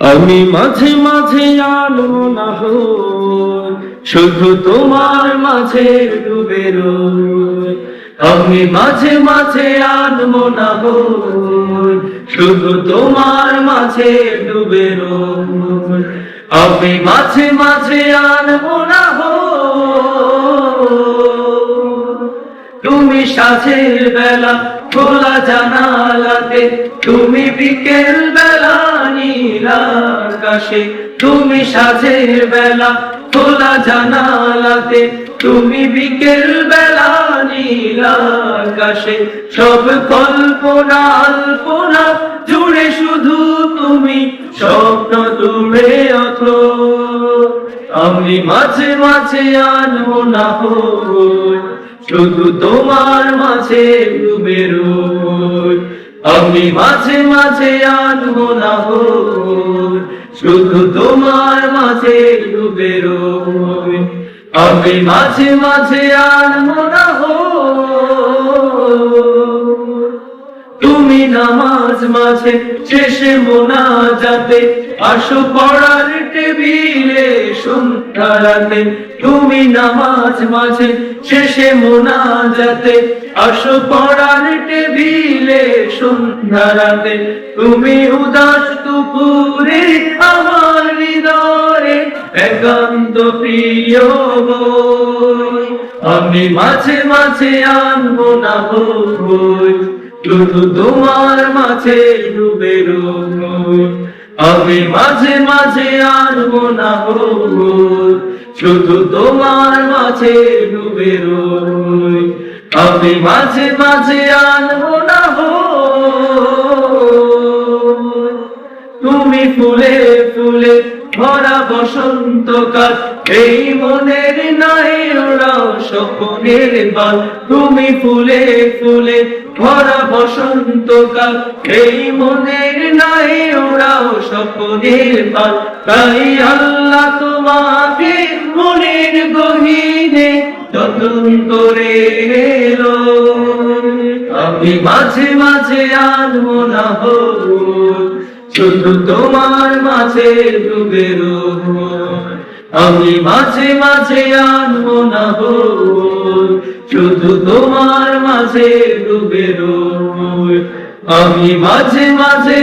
আমি মাঝে মাঝে আলো না শুধু তোমার মাঝে ডুবে আমি মাঝে মাঝে আনব না শুধু তোমার মাঝে ডুবে আমি মাঝে মাঝে আনব না তুমি সাজের বেলা খোলা জানালাতে তুমি বিকেল বেলা নীল আকাশে তুমি সাজের বেলা খোলা জানালাতে তুমি বিকেল বেলা নীল আকাশে সব কল্পনা আল্পনা জুড়ে শুধু তুমি স্বপ্ন তুমি অথ আমি মাঝে মাঝে আনব না হই শুধু তোমার মাঝে ডুবে রই। আমি মাঝে মাঝে আনব না হই শুধু তোমার মাঝে ডুবে রই। আমি মাঝে মাঝে আনব না হই তুমি নামাজ মাঝে শেষে মোনা যাতে আসো পড়ার সন্ধ্যারাতে তুমি নামাজ মাঝে শেষে মোনাজাতে আসো পড়ার টেবিলে সন্ধ্যারাতে। তুমি উদাস দুপুরে আমার হৃদয়ে একান্ত প্রিয় আমি মাঝে মাঝে আনব না বই, শুধু তোমার মাঝে ডুবে রই আমি মাঝে মাঝে আনব না হই শুধু তোমার মাঝে ডুবে রই। আমি মাঝে মাঝে আনব না হই। তুমি ফুলে ফুলে ভরা বসন্তকাল, এই মনের নাই ওরাও স্বপ্নের বাল। তুমি ফুলে ফুলে ভরা বসন্তকাল, এই মনের নাই ওরাও স্বপ্নের বাল। তাই আল্লাহ তোমাকে যতন করে এলো। আমি মাঝে মাঝে আনব না শুধু তোমার মাঝে ডুবে আমি মাঝে মাঝে আনব না শুধু তোমার মাঝে ডুবে আমি মাঝে মাঝে